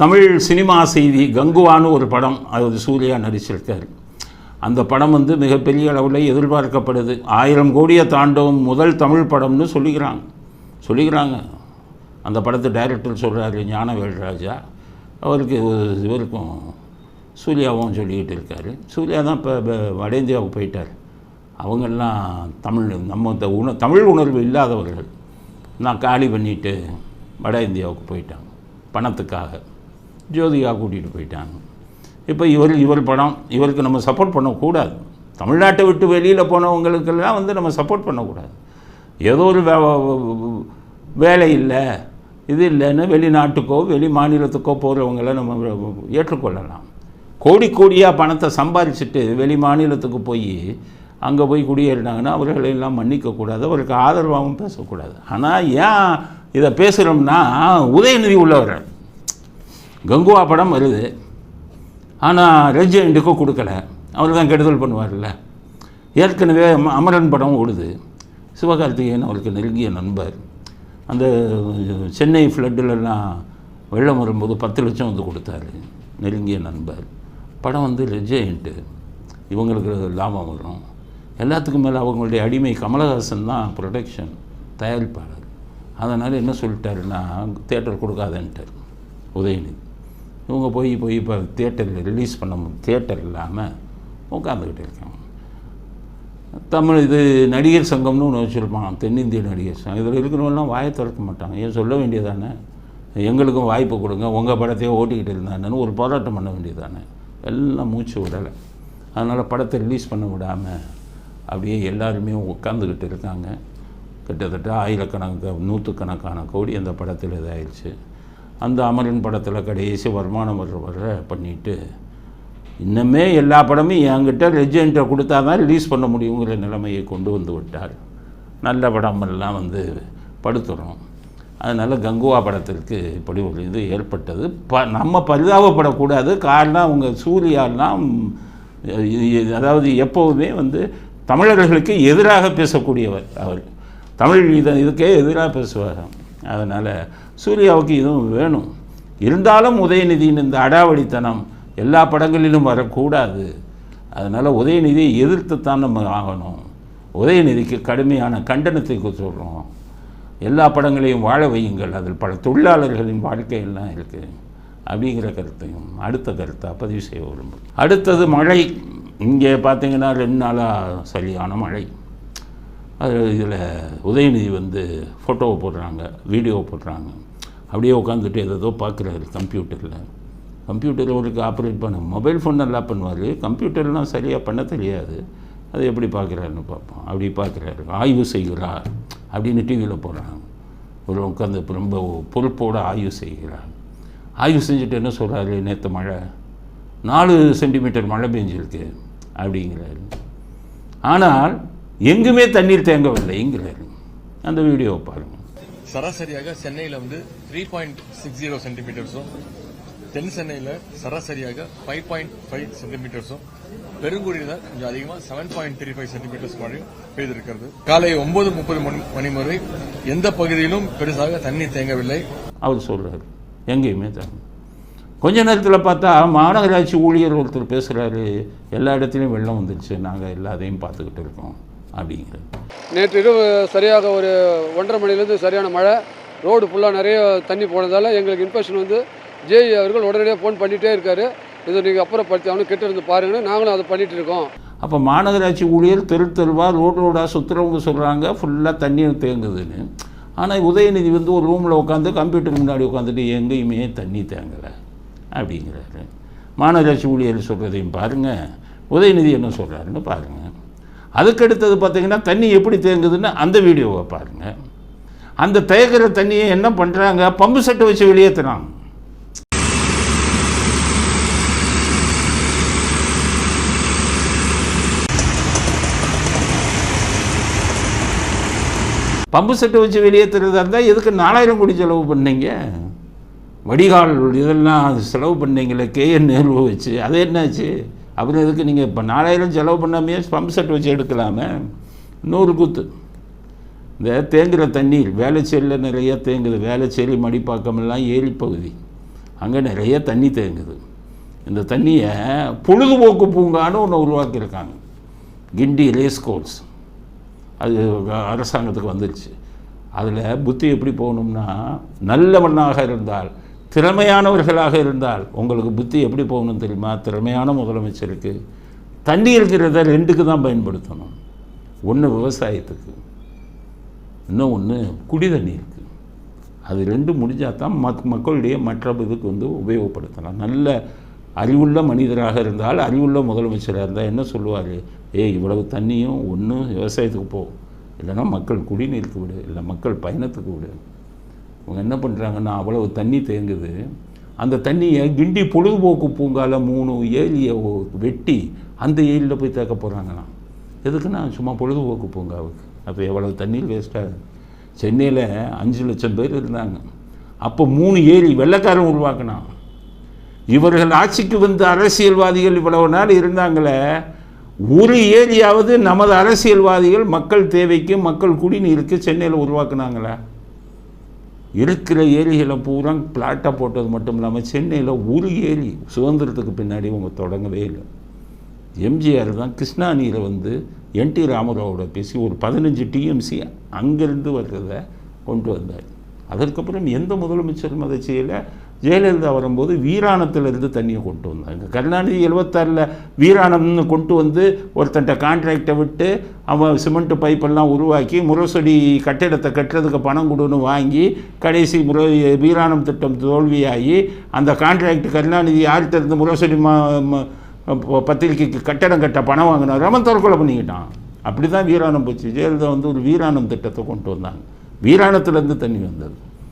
Tamil cinema செய்தி கங்குவான்னு ஒரு படம் அது சூர்யா நடிச்சிருக்கார். அந்த படம் வந்து மிகப்பெரிய அளவில் எதிர்பார்க்கப்படுது. ஆயிரம் கோடியை தாண்டும் முதல் தமிழ் படம்னு சொல்லிக்கிறாங்க. சொல்லிக்கிறாங்க. அந்த படத்தை டைரக்டர் சொல்கிறாரு ஞானவேல்ராஜா அவருக்கு இவருக்கும் சூர்யாவும் சொல்லிக்கிட்டு இருக்காரு. சூர்யா தான் இப்போ வட இந்தியாவுக்கு போயிட்டார். அவங்கெல்லாம் தமிழ் நம்ம இந்த உண தமிழ் உணர்வு இல்லாதவர்கள். நான் காலி பண்ணிட்டு வட இந்தியாவுக்கு போயிட்டாங்க பணத்துக்காக. ஜோதிகா கூட்டிகிட்டு போயிட்டாங்க. இப்போ இவர் இவர் படம் இவருக்கு நம்ம சப்போர்ட் பண்ணக்கூடாது. தமிழ்நாட்டை விட்டு வெளியில் போனவங்களுக்கெல்லாம் வந்து நம்ம சப்போர்ட் பண்ணக்கூடாது. ஏதோ ஒரு வே வேலை இல்லை இது இல்லைன்னு வெளிநாட்டுக்கோ வெளி மாநிலத்துக்கோ போகிறவங்கள நம்ம ஏற்றுக்கொள்ளலாம். கோடி கோடியாக பணத்தை சம்பாதிச்சுட்டு வெளி மாநிலத்துக்கு போய் அங்கே போய் குடியேறினாங்கன்னா அவர்களை எல்லாம் மன்னிக்கக்கூடாது அவருக்கு ஆதரவாகவும் பேசக்கூடாது ஆனால் ஏன் இதை பேசுகிறோம்னா உதயநிதி உள்ளவர் கங்குவா படம் வருது. ஆனால் ரெஜெண்டுக்கு கொடுக்கல. அவர் தான் கெடுதல் பண்ணுவார்ல. ஏற்கனவே அமரன் படம் ஓடுது. சிவகார்த்திகேயன் அவருக்கு நெருங்கிய நண்பர். அந்த சென்னை ஃப்ளட்டுலலாம் வெள்ளம் வரும்போது பத்து லட்சம் வந்து கொடுத்தாரு. நெருங்கிய நண்பர். படம் வந்து ரெஜெண்ட்டு இவங்களுக்கு லாபம் வரும். எல்லாத்துக்கும் மேலே அவங்களுடைய அடிமை கமலஹாசன் தான் ப்ரொடக்ஷன் தயாரிப்பாளர். அதனால் என்ன சொல்லிட்டாருன்னா தேட்டர் கொடுக்காதன்ட்டார். உதயநிதி. இவங்க போய் போய் இப்போ தேட்டரில் ரிலீஸ் பண்ண தேட்டர் இல்லாமல் உட்காந்துக்கிட்டு இருக்காங்க தமிழ் இது நடிகர் சங்கம்னு ஒன்று வச்சுருப்பான் தென்னிந்திய நடிகர் சங்கம். இதில் இருக்கிறவங்களாம் வாயை திறக்க மாட்டாங்க. ஏன் சொல்ல வேண்டியதானே? எங்களுக்கும் வாய்ப்பு கொடுங்க உங்கள் படத்தையே ஓட்டிக்கிட்டு இருந்தாங்கன்னு ஒரு போராட்டம் பண்ண வேண்டியதானே? எல்லாம் மூச்சு விடலை. அதனால் படத்தை ரிலீஸ் பண்ண விடாமல் அப்படியே எல்லாருமே உட்காந்துக்கிட்டு இருக்காங்க. கிட்டத்தட்ட ஆயிரக்கணக்கான நூற்றுக்கணக்கான கோடி அந்த படத்தில் இதாயிடுச்சு அந்த அமரன் படத்தில் கடைசி வருமானம் வர்ற வர பண்ணிட்டு இன்னுமே எல்லா படமும் என்கிட்ட லெஜெண்டை கொடுத்தா தான் ரிலீஸ் பண்ண முடியுங்கிற நிலைமையை கொண்டு வந்து விட்டார். நல்ல படமெல்லாம் வந்து படுத்துகிறோம் அதனால் கங்குவா படத்திற்கு இப்படி ஒரு இது ஏற்பட்டது. ப நம்ம பரிதாபப்படக்கூடாது. காரணம் அவங்க சூர்யாலாம் அதாவது எப்போவுமே வந்து தமிழர்களுக்கு எதிராக பேசக்கூடியவர் அவர். தமிழ் இதை இதுக்கே எதிராக பேசுவார். அதனால் சூர்யாவுக்கு இதுவும் வேணும். இருந்தாலும் உதயநிதியின் இந்த அடாவடித்தனம் எல்லா படங்களிலும் வரக்கூடாது. அதனால் உதயநிதியை எதிர்த்துத்தான் நம்ம ஆகணும். உதயநிதிக்கு கடுமையான கண்டனத்தை சொல்கிறோம் எல்லா படங்களையும் வாழ வையுங்கள். அதில் பல தொழிலாளர்களின் வாழ்க்கையெல்லாம் இருக்குது அப்படிங்கிற கருத்தையும் அடுத்த கருத்தாக பதிவு செய்ய விரும்புகிறேன். அடுத்தது மழை. இங்கே பார்த்தீங்கன்னா ரெண்டு நாளாக சரியான மழை. அது இதில் உதயநிதி வந்து ஃபோட்டோவை போடுறாங்க வீடியோவை போடுறாங்க. அப்படியே உட்காந்துட்டு ஏதோ பார்க்குறாரு கம்ப்யூட்டரில். கம்ப்யூட்டரில் உங்களுக்கு ஆப்ரேட் பண்ண மொபைல் ஃபோன் நல்லா பண்ணுவார். கம்ப்யூட்டர்லாம் சரியாக பண்ண தெரியாது. அது எப்படி பார்க்குறாருன்னு பார்ப்போம். அப்படி பார்க்குறாரு. ஆய்வு செய்கிறார். அப்படின்னு டிவியில் போடுறாங்க. ஒரு உட்காந்து ரொம்ப பொறுப்போடு ஆய்வு செய்கிறார். ஆய்வு செஞ்சுட்டு என்ன சொல்கிறாரு நேற்று மழை. நாலு சென்டிமீட்டர் மழை பெஞ்சிருக்கு. அப்படிங்கிறாரு. ஆனால் எங்குமே தண்ணீர் தேங்கவில்லைங்கிறாரு அந்த வீடியோவை பாருங்கள் சராசரியாக சென்னையில வந்து த்ரீ பாயிண்ட் சிக்ஸ் ஜீரோ சென்டிமீட்டர்ஸும் தென் சென்னையில சராசரியாக ஃபைவ் பாயிண்ட் ஃபைவ் சென்டிமீட்டர்ஸும் பெருங்குடியில கொஞ்சம் அதிகமா seven point three five centimetres மழை பெய்திருக்கிறது. காலை ஒன்பது முப்பது மணி வரை எந்த பகுதியிலும் பெருசாக தண்ணீர் தேங்கவில்லை. அவர் சொல்கிறாரு எங்கேயுமே தரணும் கொஞ்ச நேரத்தில் பார்த்தா மாநகராட்சி ஊழியர் ஒருத்தர் பேசுகிறாரு எல்லா இடத்துலையும் வெள்ளம் வந்துருச்சு நாங்கள் எல்லாத்தையும் பார்த்துக்கிட்டு இருக்கோம். அப்படிங்கிறாரு நேற்று இரவு சரியாக ஒரு ஒன்றரை மணிலேருந்து சரியான மழை ரோடு ஃபுல்லாக நிறைய தண்ணி போனதால் எங்களுக்கு இன்ஃபெக்ஷன் வந்து ஜேஇ அவர்கள் உடனடியாக ஃபோன் பண்ணிகிட்டே இருக்காரு. இதை நீங்கள் அப்புறப்படுத்தி அவனு கிட்ட இருந்து பாருங்கன்னு நாங்களும் அதை பண்ணிட்டு இருக்கோம். அப்போ மாநகராட்சி ஊழியர் தெரு தெருவா ரோடு ரோடாக சுற்றுறவங்க சொல்கிறாங்க ஃபுல்லாக தண்ணீர் தேங்குதுன்னு. ஆனால் உதயநிதி வந்து ஒரு ரூமில் உட்காந்து கம்ப்யூட்டர் முன்னாடி உட்காந்துட்டு எங்கேயுமே தண்ணி தேங்கலை அப்படிங்கிறாரு. மாநகராட்சி ஊழியர் சொல்கிறதையும் பாருங்கள் உதயநிதி என்ன சொல்கிறாருன்னு பாருங்கள் அதுக்கடுத்தது பார்த்தீங்கன்னா தண்ணி எப்படி தேங்குதுன்னு அந்த வீடியோவை பாருங்கள் அந்த தேங்குற தண்ணியை என்ன பண்ணுறாங்க பம்பு செட்டை வச்சு வெளியேற்றுறாங்க பம்பு செட்டு வச்சு வெளியேற்றுறதா இருந்தால் எதுக்கு நாலாயிரம் கோடி செலவு பண்ணீங்க? வடிகால் இதெல்லாம் செலவு பண்ணீங்களே கேஎன் நேர்வு வச்சு. அது என்னாச்சு? அப்புறம் எதுக்கு நீங்கள் இப்போ நாலாயிரம் செலவு பண்ணாமையே பம்ப் செட் வச்சு எடுக்கலாமே? நூறு குத்து. இந்த தேங்குகிற தண்ணீர் வேலைச்சேரியில் நிறைய தேங்குது. வேலைச்சேரி மடிப்பாக்கமெல்லாம் ஏரி பகுதி. அங்கே நிறைய தண்ணி தேங்குது. இந்த தண்ணியை பொழுதுபோக்கு பூங்கான்னு ஒன்று உருவாக்கியிருக்காங்க. கிண்டி ரேஸ் கோர்ஸ் அது அரசாங்கத்துக்கு வந்துருச்சு. அதில் புத்தி எப்படி போகணும்னா நல்லவண்ணாக இருந்தால் திறமையானவர்களாக இருந்தால் உங்களுக்கு புத்தி எப்படி போகணும் தெரியுமா? திறமையான முதலமைச்சருக்கு. தண்ணி இருக்கிறத ரெண்டுக்கு தான் பயன்படுத்தணும். ஒன்று விவசாயத்துக்கு இன்னும் ஒன்று குடி தண்ணி இருக்குது அது ரெண்டும் முடிஞ்சால் தான் மக் மக்களுடைய மற்ற இதுக்கு வந்து உபயோகப்படுத்தலாம். நல்ல அறிவுள்ள மனிதராக இருந்தால் அறிவுள்ள முதலமைச்சராக இருந்தால் என்ன சொல்லுவார்? ஏய் இவ்வளவு தண்ணியும் ஒன்று விவசாயத்துக்கு போ. இல்லைன்னா மக்கள் குடிநீருக்கு விடு. இல்லை மக்கள் பயணத்துக்கு விடு. அவங்க என்ன பண்ணுறாங்கன்னா அவ்வளவு தண்ணி தேங்குது. அந்த தண்ணியை கிண்டி பொழுதுபோக்கு பூங்காவில் மூணு ஏரியை வெட்டி அந்த ஏரியில் போய் தேக்க போகிறாங்களாம் எதுக்குன்னா சும்மா பொழுதுபோக்கு பூங்காவுக்கு. அப்போ எவ்வளவு தண்ணீர் வேஸ்ட்டாகுது சென்னையில் அஞ்சு லட்சம் பேர் இருந்தாங்க. அப்போ மூணு ஏரி வெள்ளைக்காரன் உருவாக்கினான். இவர்கள் ஆட்சிக்கு வந்த அரசியல்வாதிகள் இவ்வளவு நாள் இருந்தாங்களே ஒரு ஏரியாவது நமது அரசியல்வாதிகள் மக்கள் தேவைக்கு மக்கள் குடிநீருக்கு சென்னையில் உருவாக்குனாங்களே. இருக்கிற ஏரிகளை பூரா பிளாட்டாக போட்டது மட்டும் இல்லாமல் சென்னையில் ஒரு ஏரி சுதந்திரத்துக்கு பின்னாடி அவங்க தொடங்கவே இல்லை. எம்ஜிஆர் தான் கிருஷ்ணாணியில் வந்து என்டி ராமராவோட பேசி ஒரு பதினஞ்சு டிஎம்சி அங்கேருந்து வர்றதை கொண்டு வந்தார். அதற்கப்புறம் எந்த முதலமைச்சரும் அதை செய்யலை. ஜெயலலிதா வரும்போது வீராணத்திலிருந்து தண்ணியை கொண்டு வந்தாங்க கருணாநிதி எழுபத்தாறில் வீராணம்னு கொண்டு வந்து ஒருத்தன்ட்ட கான்ட்ராக்டை விட்டு அவன் சிமெண்ட் பைப்பெல்லாம் உருவாக்கி முரசொடி கட்டிடத்தை கட்டுறதுக்கு பணம் கொடுன்னு வாங்கி கடைசி முறை வீராணம் திட்டம் தோல்வியாகி அந்த கான்ட்ராக்ட் கருணாநிதி யார்கிட்ட இருந்து முரசொடி மா பத்திரிகைக்கு ப- பத்திரிக்கைக்கு கட்டடம் கட்ட பணம் வாங்கினார் அவன் தற்கொலை பண்ணிக்கிட்டான். அப்படி தான் வீராணம் போச்சு. ஜெயலலிதா வந்து ஒரு வீராணம் திட்டத்தை கொண்டு வந்தாங்க. வீராணத்துலேருந்து தண்ணி வந்தது.